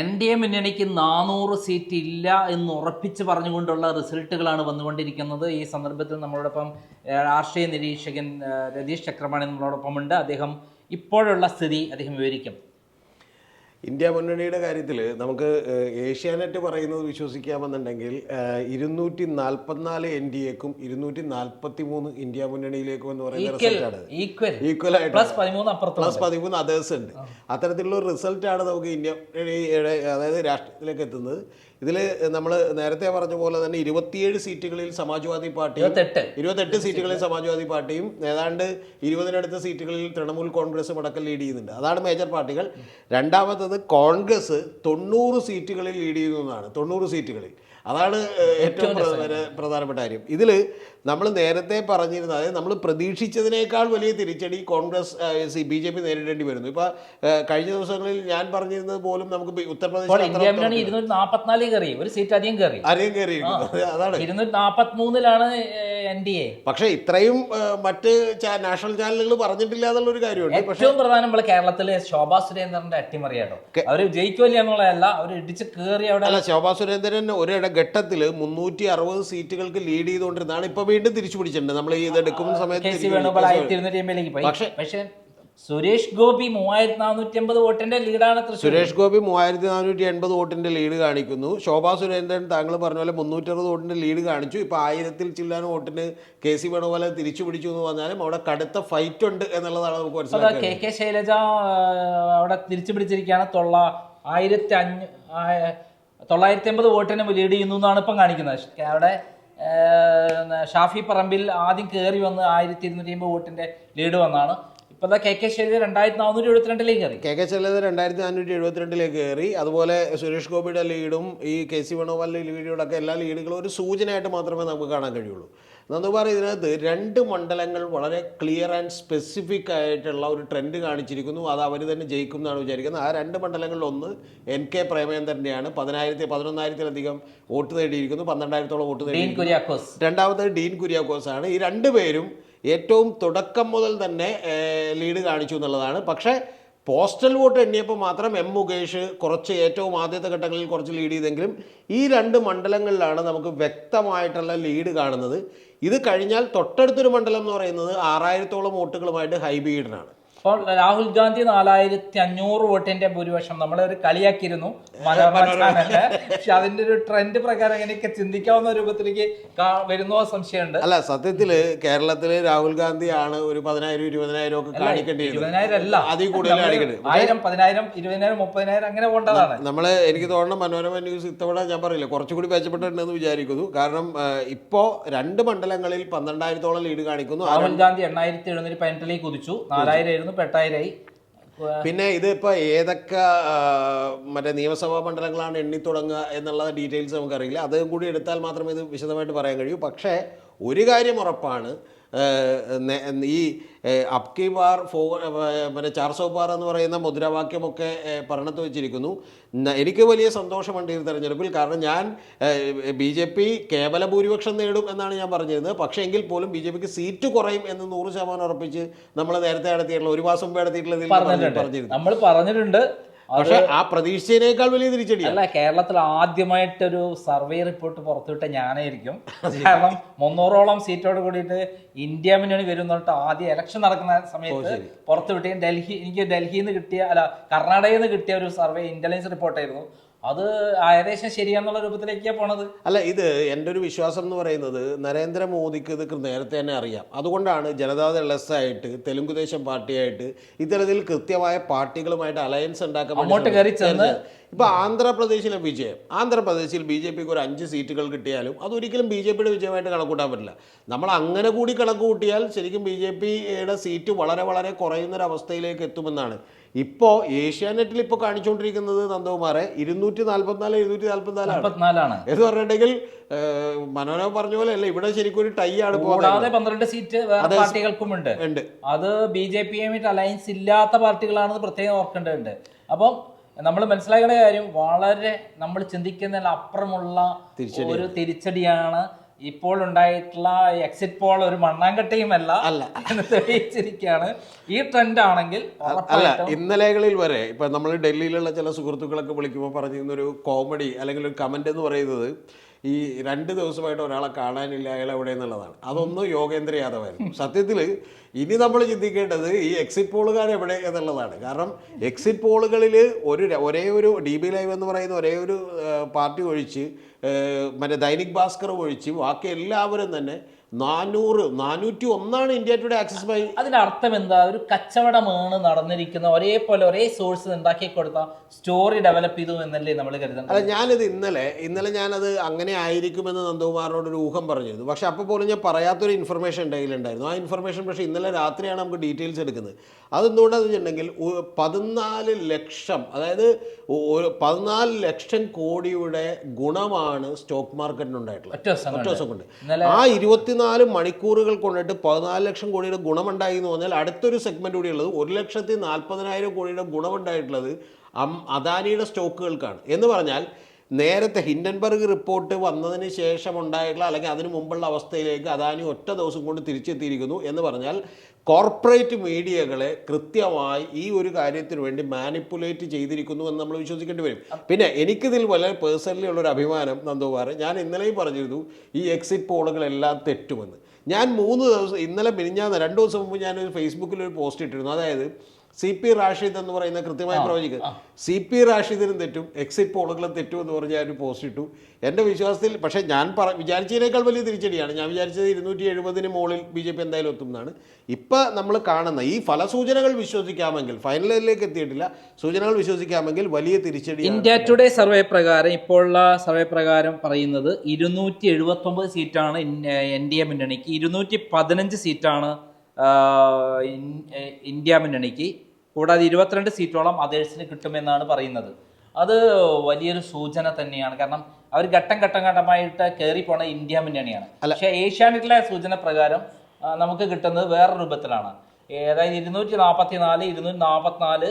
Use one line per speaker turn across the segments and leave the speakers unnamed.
N D A മുന്നണിക്ക് നാനൂറ് seat ഇല്ല എന്ന് ഉറപ്പിച്ച് പറഞ്ഞുകൊണ്ടുള്ള റിസൾട്ടുകളാണ് വന്നുകൊണ്ടിരിക്കുന്നത്. ഈ സന്ദർഭത്തിൽ നമ്മളോടൊപ്പം രാഷ്ട്രീയ നിരീക്ഷകൻ രതീഷ് ചക്രപാണി നമ്മളോടൊപ്പം ഉണ്ട് അദ്ദേഹം ഇപ്പോഴുള്ള സ്ഥിതി അദ്ദേഹം വിവരിക്കും.
ഇന്ത്യ മുന്നണിയുടെ കാര്യത്തിൽ നമുക്ക് ഏഷ്യാനെറ്റ് പറയുന്നത് വിശ്വസിക്കാമെന്നുണ്ടെങ്കിൽ ഇരുന്നൂറ്റി നാൽപ്പത്തിനാല് എൻ ഡി എക്കും ഇരുന്നൂറ്റി നാൽപ്പത്തി മൂന്ന് ഇന്ത്യ മുന്നണിയിലേക്കും എന്ന് പറയുന്ന റിസൾട്ടാണ്.
ഈക്വൽ
ആയിട്ട്
പ്ലസ് പതിമൂന്ന്
അതേഴ്സ് ഉണ്ട്. അത്തരത്തിലുള്ള റിസൾട്ടാണ് നമുക്ക് ഇന്ത്യ മുന്നണിയുടെ അതായത് രാഷ്ട്രത്തിലേക്ക് എത്തുന്നത്. ഇതിൽ നമ്മൾ നേരത്തെ പറഞ്ഞ പോലെ തന്നെ ഇരുപത്തിയേഴ് സീറ്റുകളിൽ സമാജ്വാദി പാർട്ടി
ഇരുപത്തെട്ട്.
സീറ്റുകളിൽ സമാജ്വാദി പാർട്ടിയും ഏതാണ്ട് ഇരുപതിനടുത്ത സീറ്റുകളിൽ തൃണമൂൽ കോൺഗ്രസും അടക്കം ലീഡ് ചെയ്യുന്നുണ്ട്. അതാണ് മേജർ പാർട്ടികൾ. രണ്ടാമത്തത് കോൺഗ്രസ് തൊണ്ണൂറ് സീറ്റുകളിൽ ലീഡ് ചെയ്യുന്നതാണ്. തൊണ്ണൂറ് സീറ്റുകളിൽ. അതാണ് ഏറ്റവും പ്രധാന- പ്രധാനപ്പെട്ട കാര്യം. ഇതിൽ നമ്മൾ നേരത്തെ പറഞ്ഞിരുന്നത് അതായത് നമ്മൾ പ്രതീക്ഷിച്ചതിനേക്കാൾ വലിയ തിരിച്ചടി Congress C B J P നേരിടേണ്ടി വരുന്നു. ഇപ്പൊ കഴിഞ്ഞ ദിവസങ്ങളിൽ ഞാൻ പറഞ്ഞിരുന്നത് പോലും നമുക്ക് ഉത്തർപ്രദേശ്
ഇപ്പോൾ ഇരുന്നൂറ്റി കയറി. ഒരു സീറ്റ് അധികം കയറി.
ആരെയും കയറിയിരിക്കുന്നത് അതാണ്.
ഇരുന്നൂറ്റി നാൽപ്പത്തി മൂന്നിലാണ് എൻ ഡി എ.
പക്ഷേ ഇത്രയും മറ്റ് നാഷണൽ ചാനലുകൾ പറഞ്ഞിട്ടില്ല എന്നുള്ളൊരു കാര്യമുണ്ട്.
ഏറ്റവും പ്രധാനം നമ്മൾ കേരളത്തിലെ ശോഭാ സുരേന്ദ്രന്റെ അട്ടിമറിയാട്ടോ അവർ ജയിക്കുമല്ലോ എന്നുള്ളതല്ല അവർ ഇടിച്ച് കയറി അവിടെ
അല്ല ശോഭാ സുരേന്ദ്രൻ ഒരു ഘട്ടത്തിൽ മുന്നൂറ്റി അറുപത് സീറ്റുകൾക്ക് ലീഡ് ചെയ്തുകൊണ്ടിരുന്നതാണ് ഇപ്പൊ വീണ്ടും തിരിച്ചു പിടിച്ചിട്ടുണ്ട്. നമ്മൾ ഈ എടുക്കുന്ന സമയത്ത് പക്ഷേ-
പക്ഷെ സുരേഷ് ഗോപി മൂവായിരത്തി നാനൂറ്റി അമ്പത് വോട്ടിന്റെ ലീഡാണ്
സുരേഷ് ഗോപി മൂവായിരത്തി നാനൂറ്റി എൺപത് വോട്ടിന്റെ ലീഡ് കാണിക്കുന്നു. ശോഭാ സുരേന്ദ്രൻ താങ്കൾ പറഞ്ഞ പോലെ മുന്നൂറ്ററുപത് വോട്ടിന്റെ ലീഡ് കാണിച്ചു. ഇപ്പൊ ആയിരത്തിൽ ചില്ലാൻ വോട്ടിന് കെ സി വേണുപോലെ തിരിച്ചു പിടിച്ചു എന്ന് പറഞ്ഞാലും അവിടെ കടുത്ത ഫൈറ്റ് ഉണ്ട് എന്നുള്ളതാണ് നമുക്ക് മനസ്സിലാക്കുന്നത്
കെ കെ ശൈലജ അവിടെ തിരിച്ചു പിടിച്ചിരിക്കുകയാണ്. തൊള്ള ആയിരത്തി അഞ്ഞൂ തൊള്ളായിരത്തി അമ്പത് വോട്ടിന് ലീഡ് ചെയ്യുന്നു എന്നാണ് ഇപ്പം കാണിക്കുന്നത്. അവിടെ ഷാഫി പറമ്പിൽ ആദ്യം കയറി വന്ന് ആയിരത്തി ഇരുന്നൂറ്റി അമ്പത് വോട്ടിന്റെ ലീഡ് വന്നാണ്. ഇപ്പൊ കെ കെ ശൈലജ രണ്ടായിരത്തി നാനൂറ്റി എഴുപത്തിരണ്ടിലേക്ക് കയറി.
കെ കെ ശൈലജ രണ്ടായിരത്തി നാനൂറ്റി എഴുപത്തിരണ്ടിലേക്ക് കയറി. അതുപോലെ സുരേഷ് ഗോപിയുടെ ലീഡും ഈ കെ സി വേണുഗോപാലിന്റെ ഒക്കെ എല്ലാ ലീഡുകളും ഒരു സൂചനയായിട്ട് മാത്രമേ നമുക്ക് കാണാൻ കഴിയുള്ളൂ. നന്ദകുമാർ ഇതിനകത്ത് രണ്ട് മണ്ഡലങ്ങൾ വളരെ ക്ലിയർ ആൻഡ് സ്പെസിഫിക് ആയിട്ടുള്ള ഒരു ട്രെൻഡ് കാണിച്ചിരിക്കുന്നു. അത് അവർ തന്നെ ജയിക്കും എന്നാണ് വിചാരിക്കുന്നത്. ആ രണ്ട് മണ്ഡലങ്ങളിൽ ഒന്ന് എൻ കെ പ്രേമേന്ദ്രന്റെയാണ് പതിനായിരത്തി പതിനൊന്നായിരത്തിലധികം വോട്ട് നേടിയിരിക്കുന്നു പന്ത്രണ്ടായിരത്തോളം വോട്ട് നേടി രണ്ടാമത് ഡീൻ കുര്യാക്കോസ് ആണ് ഈ രണ്ട് പേരും ഏറ്റവും തുടക്കം മുതൽ തന്നെ ലീഡ് കാണിച്ചു എന്നുള്ളതാണ്. പക്ഷേ പോസ്റ്റൽ വോട്ട് എണ്ണിയപ്പോൾ മാത്രം എം മുകേഷ് കുറച്ച് ഏറ്റവും ആദ്യത്തെ ഘട്ടങ്ങളിൽ കുറച്ച് ലീഡ് ചെയ്തെങ്കിലും ഈ രണ്ട് മണ്ഡലങ്ങളിലാണ് നമുക്ക് വ്യക്തമായിട്ടുള്ള ലീഡ് കാണുന്നത്. ഇത് കഴിഞ്ഞാൽ തൊട്ടടുത്തൊരു മണ്ഡലം എന്ന് പറയുന്നത് ആറായിരത്തോളം വോട്ടുകളുമായിട്ട് ഹൈബീഡനാണ്
അപ്പോൾ രാഹുൽ ഗാന്ധി നാലായിരത്തി അഞ്ഞൂറ് വോട്ടിന്റെ ഭൂരിപക്ഷം നമ്മളെ ഒരു കളിയാക്കിയിരുന്നു മനോരമ പക്ഷെ അതിന്റെ ഒരു ട്രെൻഡ് പ്രകാരം അങ്ങനെയൊക്കെ ചിന്തിക്കാവുന്ന രൂപത്തിലേക്ക് വരുന്നോ സംശയമുണ്ട്.
അല്ല സത്യത്തിൽ കേരളത്തിൽ രാഹുൽ ഗാന്ധി ആണ് ഒരു പതിനായിരം ഇരുപതിനായിരം ഒക്കെ കാണിക്കേണ്ടി
ഇരുപതിനായിരം അല്ല.
അതിൽ കൂടുതൽ
ആയിരം പതിനായിരം ഇരുപതിനായിരം മുപ്പതിനായിരം അങ്ങനെ പോകേണ്ടതാണ്
നമ്മൾ എനിക്ക് തോന്നണം മനോരമ ന്യൂസ് ഇത്തവണ ഞാൻ പറയില്ല. കുറച്ചുകൂടി മെച്ചപ്പെട്ടിട്ടുണ്ടെന്ന് വിചാരിക്കുന്നു. കാരണം ഇപ്പോ രണ്ട് മണ്ഡലങ്ങളിൽ പന്ത്രണ്ടായിരത്തോളം ലീഡ് കാണിക്കുന്നു.
രാഹുൽ ഗാന്ധി എണ്ണായിരത്തി എഴുന്നൂറ്റി പതിനെട്ടിലേക്ക് കുതിച്ചു. നാലായിരം എട്ടായിരമായി
പിന്നെ ഇതിപ്പോ ഏതൊക്കെ മറ്റേ നിയമസഭാ മണ്ഡലങ്ങളാണ് എണ്ണി തുടങ്ങുക എന്നുള്ള ഡീറ്റെയിൽസ് നമുക്കറിയില്ല. അതും കൂടി എടുത്താൽ മാത്രമേ ഇത് വിശദമായിട്ട് പറയാൻ കഴിയൂ. പക്ഷേ ഒരു കാര്യം ഉറപ്പാണ്. ഈ അപ്കി ബാർ ഫോ പിന്നെ ചാർസോ ബാർ എന്ന് പറയുന്ന മുദ്രാവാക്യമൊക്കെ പറഞ്ഞത് പറഞ്ഞത്ത് വെച്ചിരിക്കുന്നു. എനിക്ക് വലിയ സന്തോഷമുണ്ട് ഈ തെരഞ്ഞെടുപ്പിൽ. കാരണം ഞാൻ ബി ജെ പി കേവല ഭൂരിപക്ഷം നേടും എന്നാണ് ഞാൻ പറഞ്ഞിരുന്നത്. പക്ഷേ എങ്കിൽ പോലും ബി ജെ പിക്ക് സീറ്റ് കുറയും എന്ന് നൂറ് ശതമാനം ഉറപ്പിച്ച് നമ്മൾ നേരത്തെ നടത്തിയിട്ടുള്ള ഒരു മാസം മുമ്പ് നടത്തിയിട്ടുള്ളതിൽ
പറഞ്ഞിട്ടുണ്ട്.
പറഞ്ഞിരുന്നു.
നമ്മൾ പറഞ്ഞിട്ടുണ്ട്.
പക്ഷെ ആ പ്രതീക്ഷിച്ചതിനേക്കാൾ വലിയ തിരിച്ചടി
അല്ല കേരളത്തിൽ ആദ്യമായിട്ടൊരു സർവേ റിപ്പോർട്ട് പുറത്തുവിട്ട ഞാനായിരിക്കും. കാരണം മുന്നൂറോളം സീറ്റോട് കൂടിയിട്ട് ഇന്ത്യ മുന്നണി വരും എന്നിട്ട് ആദ്യം ഇലക്ഷൻ നടക്കുന്ന സമയത്ത് പുറത്തുവിട്ട ഡൽഹി എനിക്ക് ഡൽഹിയിൽ നിന്ന് കിട്ടിയ അല്ല കർണാടകയിൽ നിന്ന് കിട്ടിയ ഒരു സർവേ ഇന്റലിജൻസ് റിപ്പോർട്ടായിരുന്നു അത് ഏകദേശം ശരിയാന്നുള്ള രൂപത്തിലേക്കാണ് പോണത്.
അല്ല ഇത് എന്റെ ഒരു വിശ്വാസം എന്ന് പറയുന്നത് നരേന്ദ്രമോദിക്ക് ഇത് നേരത്തെ തന്നെ അറിയാം. അതുകൊണ്ടാണ് ജനതാദൾ എസ് ആയിട്ട് തെലുങ്കുദേശം പാർട്ടിയായിട്ട് ഇത്തരത്തിൽ കൃത്യമായ പാർട്ടികളുമായിട്ട് അലയൻസ് ഉണ്ടാക്കാൻ
അങ്ങോട്ട് കയറി ചെന്ന്
ഇപ്പൊ ആന്ധ്രാപ്രദേശിലെ വിജയം. ആന്ധ്രാപ്രദേശിൽ ബി ജെ പിക്ക് ഒരു അഞ്ച് സീറ്റുകൾ കിട്ടിയാലും അതൊരിക്കലും ബി ജെ പിയുടെ വിജയമായിട്ട് കണക്കൂട്ടാൻ പറ്റില്ല. നമ്മൾ അങ്ങനെ കൂടി കണക്ക് കൂട്ടിയാൽ ശരിക്കും ബി ജെ പിയുടെ സീറ്റ് വളരെ വളരെ കുറയുന്നൊരവസ്ഥയിലേക്ക് എത്തുമെന്നാണ്. ഇപ്പോൾ ഏഷ്യാനെറ്റിൽ ഇപ്പോൾ കാണിച്ചുകൊണ്ടിരിക്കുന്നത് നന്ദകുമാറെ ഇരുന്നൂറ്റി നാല്പത്തിനാല് ഇരുന്നൂറ്റി
നാല്പത്തിനാലാണ്
എന്ന് പറഞ്ഞിട്ടുണ്ടെങ്കിൽ മനോരമ പറഞ്ഞ പോലെ അല്ല ഇവിടെ ശരിക്കും ഒരു ടൈ ആണ്
കൂടാതെ പന്ത്രണ്ട് സീറ്റ് വേറെ പാർട്ടികൾക്കും
ഉണ്ട്.
അത് ബി ജെ പിയുമായിട്ട് അലയൻസ് ഇല്ലാത്ത പാർട്ടികളാണെന്ന് പ്രത്യേകം ഓർക്കേണ്ടതുണ്ട്. അപ്പം നമ്മൾ മനസ്സിലാക്കേണ്ട കാര്യം വളരെ നമ്മൾ ചിന്തിക്കുന്നതിൽ അപ്പുറമുള്ള ഒരു തിരിച്ചടിയാണ് ഇപ്പോൾ ഉണ്ടായിട്ടുള്ള എക്സിറ്റ് പോൾ ഒരു മണ്ണാങ്കട്ടയുമല്ല
അല്ല.
എന്ന് തെളിയിച്ചിരിക്കുകയാണ്. ഈ ട്രെൻഡ് ആണെങ്കിൽ
അല്ല ഇന്നലെകളിൽ വരെ ഇപ്പൊ നമ്മൾ ഡൽഹിയിലുള്ള ചില സുഹൃത്തുക്കളൊക്കെ വിളിക്കുമ്പോൾ പറഞ്ഞിരുന്ന ഒരു കോമഡി അല്ലെങ്കിൽ ഒരു കമന്റ് എന്ന് പറയുന്നത് ഈ രണ്ട് ദിവസമായിട്ട് ഒരാളെ കാണാനില്ല അയാൾ എവിടെ എന്നുള്ളതാണ്. അതൊന്നും യോഗേന്ദ്ര യാദവായിരുന്നു. സത്യത്തിൽ ഇനി നമ്മൾ ചിന്തിക്കേണ്ടത് ഈ എക്സിറ്റ് പോളുകാർ എവിടെ എന്നുള്ളതാണ്. കാരണം എക്സിറ്റ് പോളുകളിൽ ഒരു ഒരേ ഒരു ഡി ബി ലൈവ് എന്ന് പറയുന്ന ഒരേ ഒരു പാർട്ടി ഒഴിച്ച് മറ്റേ ദൈനിക് ഭാസ്കർ ഒഴിച്ച് ബാക്കി എല്ലാവരും തന്നെ നാനൂറ് നാനൂറ്റി ഒന്നാണ് ഇന്ത്യ ടുഡേ ആക്സിസ് ബൈ
അതിന്റെ അർത്ഥം എന്താ? ഒരു കച്ചവടമാണ് നടന്നിരിക്കുന്ന ഒരേപോലെ ഒരേ സോഴ്സ് ഉണ്ടാക്കി കൊടുത്ത സ്റ്റോറി ഡെവലപ്പ് ചെയ്തു എന്നല്ലേ നമ്മൾ കരുതുന്നത്
അല്ല ഞാനിത് ഇന്നലെ ഇന്നലെ ഞാനത് അങ്ങനെ ആയിരിക്കുമെന്ന് നന്ദകുമാറിനോട് ഒരു ഊഹം പറഞ്ഞിരുന്നു പക്ഷെ അപ്പോൾ പോലും ഞാൻ പറയാത്തൊരു ഇൻഫർമേഷൻ എന്റെ കയ്യിലുണ്ടായിരുന്നു. ആ ഇൻഫർമേഷൻ പക്ഷേ ഇന്നലെ രാത്രിയാണ് നമുക്ക് ഡീറ്റെയിൽസ് എടുക്കുന്നത്. അതെന്തുകൊണ്ടാണെന്ന് വെച്ചിട്ടുണ്ടെങ്കിൽ പതിനാല് ലക്ഷം അതായത് പതിനാല് ലക്ഷം കോടിയുടെ ഗുണമാണ് സ്റ്റോക്ക് മാർക്കറ്റിനുണ്ടായിട്ടുള്ളത്
ഒറ്റ ദിവസം കൊണ്ട്.
ആ ഇരുപത്തിനാല് മണിക്കൂറുകൾ കൊണ്ടിട്ട് പതിനാല് ലക്ഷം കോടിയുടെ ഗുണമുണ്ടായി എന്ന് പറഞ്ഞാൽ അടുത്തൊരു സെഗ്മെന്റ് കൂടിയുള്ളത് ഒരു ലക്ഷത്തി നാൽപ്പതിനായിരം കോടിയുടെ ഗുണമുണ്ടായിട്ടുള്ളത് അദാനിയുടെ സ്റ്റോക്കുകൾക്കാണ്. എന്ന് പറഞ്ഞാൽ നേരത്തെ ഹിൻഡൻബർഗ് റിപ്പോർട്ട് വന്നതിന് ശേഷം ഉണ്ടായിട്ടുള്ള അല്ലെങ്കിൽ അതിനു മുമ്പുള്ള അവസ്ഥയിലേക്ക് അദാനി ഒറ്റ ദിവസം കൊണ്ട് തിരിച്ചെത്തിയിരിക്കുന്നു എന്ന് പറഞ്ഞാൽ കോർപ്പറേറ്റ് മീഡിയകളെ കൃത്യമായി ഈ ഒരു കാര്യത്തിന് വേണ്ടി മാനിപ്പുലേറ്റ് ചെയ്തിരിക്കുന്നു എന്ന് നമ്മൾ വിശ്വസിക്കേണ്ടി വരും. പിന്നെ എനിക്കിതിൽ വളരെ പേഴ്സണലി ഉള്ളൊരു അഭിമാനം നന്ദകുമാർ ഞാൻ ഇന്നലെയും പറഞ്ഞിരുന്നു ഈ എക്സിറ്റ് പോളുകളെല്ലാം തെറ്റുമെന്ന്. ഞാൻ മൂന്ന് ദിവസം ഇന്നലെ മിനിഞ്ഞാന്ന് രണ്ട് ദിവസം മുമ്പ് ഞാൻ ഒരു ഫേസ്ബുക്കിൽ ഒരു പോസ്റ്റ് ഇട്ടിരുന്നു. അതായത് സി പി റാഷിദ് എന്ന് പറയുന്ന കൃത്യമായി പ്രവചിക്കുക. സി പി റാഷിദിനും തെറ്റും എക്സിറ്റ് പോളുകളും തെറ്റും എന്ന് പറഞ്ഞ ഒരു പോസ്റ്റ് ഇട്ടു. എന്റെ വിശ്വാസത്തിൽ പക്ഷേ ഞാൻ പറ വിചാരിച്ചതിനേക്കാൾ വലിയ തിരിച്ചടിയാണ്. ഞാൻ വിചാരിച്ചത് ഇരുന്നൂറ്റി എഴുപതിന് മുകളിൽ ബി ജെ പി എന്തായാലും എത്തും എന്നാണ്. ഇപ്പം നമ്മൾ കാണുന്ന ഈ ഫലസൂചനകൾ വിശ്വസിക്കാമെങ്കിൽ ഫൈനലിലേക്ക് എത്തിയിട്ടില്ല സൂചനകൾ വിശ്വസിക്കാമെങ്കിൽ വലിയ തിരിച്ചടി
ഇന്ത്യ ടുഡേ സർവേ പ്രകാരം ഇപ്പോഴുള്ള സർവേ പ്രകാരം പറയുന്നത് ഇരുന്നൂറ്റി എഴുപത്തി ഒമ്പത് സീറ്റാണ് എൻ ഡി എ മുന്നണിക്ക് ഇരുന്നൂറ്റി പതിനഞ്ച് സീറ്റാണ് ഇന്ത്യ മുന്നണിക്ക്. കൂടാതെ ഇരുപത്തിരണ്ട് സീറ്റോളം അതേഴ്സിന് കിട്ടുമെന്നാണ് പറയുന്നത്. അത് വലിയൊരു സൂചന തന്നെയാണ്. കാരണം അവർ ഘട്ടം ഘട്ടം ഘട്ടമായിട്ട് കയറി പോണ ഇന്ത്യ മുന്നണിയാണ്. പക്ഷേ ഏഷ്യാനെറ്റിലെ സൂചന പ്രകാരം നമുക്ക് കിട്ടുന്നത് വേറെ രൂപത്തിലാണ്. അതായത് ഇരുന്നൂറ്റി നാൽപ്പത്തി നാല് ഇരുന്നൂറ്റി നാൽപ്പത്തിനാല്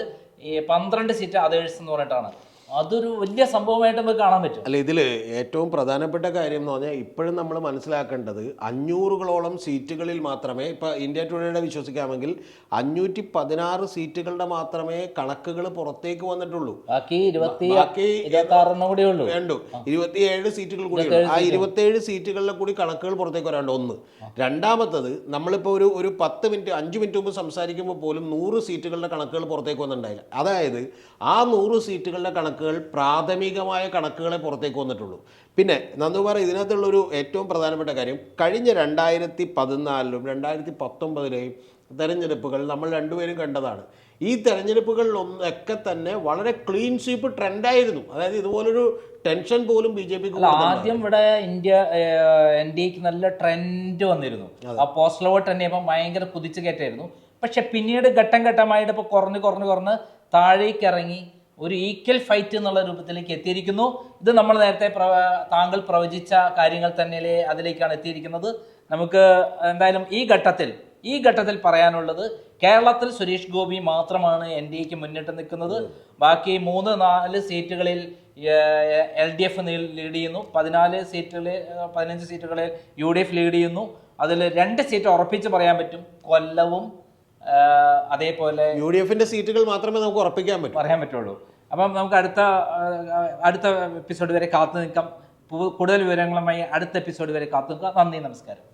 പന്ത്രണ്ട് സീറ്റ് അതേഴ്സ് എന്ന് പറഞ്ഞിട്ടാണ്. അതൊരു വലിയ സംഭവമായിട്ട് നമുക്ക് കാണാൻ പറ്റും.
അല്ല ഇതിൽ ഏറ്റവും പ്രധാനപ്പെട്ട കാര്യം എന്ന് പറഞ്ഞാൽ ഇപ്പോഴും നമ്മൾ മനസ്സിലാക്കേണ്ടത് അഞ്ഞൂറുകളോളം സീറ്റുകളിൽ മാത്രമേ ഇപ്പോൾ ഇന്ത്യ ടുഡേയുടെ വിശ്വസിക്കാമെങ്കിൽ അഞ്ഞൂറ്റി പതിനാറ് സീറ്റുകളുടെ മാത്രമേ കണക്കുകൾ പുറത്തേക്ക് വന്നിട്ടുള്ളൂ.
ബാക്കി ഇരുപത്തി
ബാക്കി
കൂടെ ഉള്ളൂ.
വേണ്ടു. ഇരുപത്തിയേഴ് സീറ്റുകൾ കൂടി. ആ ഇരുപത്തിയേഴ് സീറ്റുകളിലെ കൂടി കണക്കുകൾ പുറത്തേക്ക് വരാണ്ട് ഒന്ന്. രണ്ടാമത്തത് നമ്മളിപ്പോൾ ഒരു ഒരു പത്ത് മിനിറ്റ് അഞ്ച് മിനിറ്റ് മുമ്പ് സംസാരിക്കുമ്പോൾ പോലും നൂറ് സീറ്റുകളുടെ കണക്കുകൾ പുറത്തേക്ക് വന്നിട്ടുണ്ടായില്ല. അതായത് ആ നൂറ് സീറ്റുകളുടെ കണക്കുകൾ പ്രാഥമികമായ കണക്കുകളെ പുറത്തേക്ക് വന്നിട്ടുള്ളൂ. പിന്നെ നന്ദകുമാർ ഇതിനകത്തുള്ളൊരു ഏറ്റവും പ്രധാനപ്പെട്ട കാര്യം കഴിഞ്ഞ രണ്ടായിരത്തി പതിനാലിലും രണ്ടായിരത്തി പത്തൊമ്പതിലെയും തെരഞ്ഞെടുപ്പുകൾ നമ്മൾ രണ്ടുപേരും കണ്ടതാണ്. ഈ തെരഞ്ഞെടുപ്പുകളിലൊന്നൊക്കെ തന്നെ വളരെ ക്ലീൻ സ്വീപ്പ് ട്രെൻഡായിരുന്നു അതായത് ഇതുപോലൊരു ടെൻഷൻ പോലും ബി ജെ പിക്ക്
ആദ്യം ഇവിടെ ഇന്ത്യ എൻ ഡി എക്ക് നല്ല ട്രെൻഡ് വന്നിരുന്നു. ആ പോസ്റ്റൽ വോട്ട് തന്നെ ഇപ്പം ഭയങ്കര കുതിച്ചു കയറ്റായിരുന്നു പക്ഷെ പിന്നീട് ഘട്ടം ഘട്ടമായിട്ട് ഇപ്പൊ കുറഞ്ഞ് കുറഞ്ഞ് കുറഞ്ഞ് താഴേക്ക് ഇറങ്ങി ഒരു ഈക്വൽ ഫൈറ്റ് എന്നുള്ള രൂപത്തിലേക്ക് എത്തിയിരിക്കുന്നു. ഇത് നമ്മൾ നേരത്തെ താങ്കൾ പ്രവചിച്ച കാര്യങ്ങൾ തന്നെ അതിലേക്കാണ് എത്തിയിരിക്കുന്നത്. നമുക്ക് എന്തായാലും ഈ ഘട്ടത്തിൽ ഈ ഘട്ടത്തിൽ പറയാനുള്ളത് കേരളത്തിൽ സുരേഷ് ഗോപി മാത്രമാണ് എൻ ഡി എക്ക് മുന്നിട്ട് നിൽക്കുന്നത്. ബാക്കി മൂന്ന് നാല് സീറ്റുകളിൽ എൽ ഡി എഫ് ലീഡ് ചെയ്യുന്നു. പതിനാല് സീറ്റുകളിൽ പതിനഞ്ച് സീറ്റുകളിൽ യു ഡി എഫ് ലീഡ് ചെയ്യുന്നു. അതിൽ രണ്ട് സീറ്റ് ഉറപ്പിച്ച് പറയാൻ പറ്റും. കൊല്ലവും അതേപോലെ
യു ഡി എഫിന്റെ സീറ്റുകൾ മാത്രമേ നമുക്ക് ഉറപ്പിക്കാൻ പറ്റൂ.
പറയാൻ പറ്റുള്ളൂ. അപ്പം നമുക്ക് അടുത്ത അടുത്ത എപ്പിസോഡ് വരെ കാത്തു നിൽക്കാം. കൂടുതൽ വിവരങ്ങളുമായി അടുത്ത എപ്പിസോഡ് വരെ കാത്തു നിൽക്കാം. നന്ദി നമസ്കാരം.